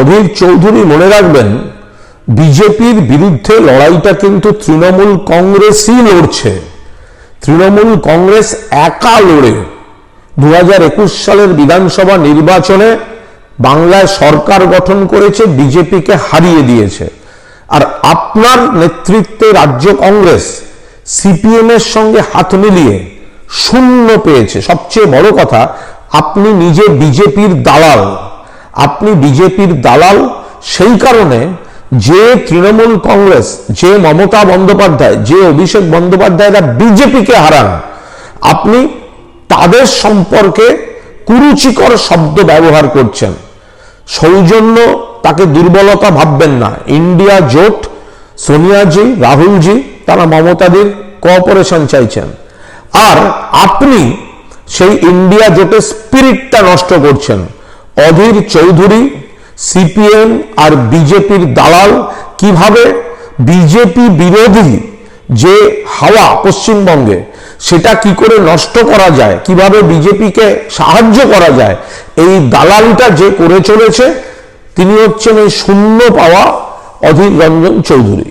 অধীর চৌধুরী মনে রাখবেন, বিজেপির বিরুদ্ধে লড়াইটা কিন্তু তৃণমূল কংগ্রেসই লড়ছে। তৃণমূল কংগ্রেস একা লড়ে। দু হাজার একুশ সালের বিধানসভা নির্বাচনে বাংলায় সরকার গঠন করেছে, বিজেপিকে হারিয়ে দিয়েছে। আর আপনার নেতৃত্বে রাজ্য কংগ্রেস সিপিএম এর সঙ্গে হাত মিলিয়ে শূন্য পেয়েছে। সবচেয়ে বড় কথা, আপনি নিজে বিজেপির দালাল। আপনি বিজেপির দালাল, সেই কারণে যে তৃণমূল কংগ্রেস, যে মমতা বন্দ্যোপাধ্যায়, যে অভিষেক বন্দ্যোপাধ্যায়রা বিজেপিকে হারান, আপনি তাদের সম্পর্কে কুরুচিকর শব্দ ব্যবহার করছেন। সৌজন্য তাকে দুর্বলতা ভাববেন না। ইন্ডিয়া জোট, সোনিয়াজি, রাহুলজি, তারা মমতাদির কোঅপারেশন চাইছেন। আর আপনি সেই ইন্ডিয়া জোটের স্পিরিটটা নষ্ট করছেন। অধীর চৌধুরী, সিপিএম আর বিজেপির দালাল কীভাবে বিজেপি বিরোধী যে হাওয়া পশ্চিমবঙ্গে, সেটা কি করে নষ্ট করা যায়, কীভাবে বিজেপিকে সাহায্য করা যায়, এই দালালটা যে করে চলেছে, তিনি হচ্ছেন এই শূন্য পাওয়া অধীর রঞ্জন চৌধুরী।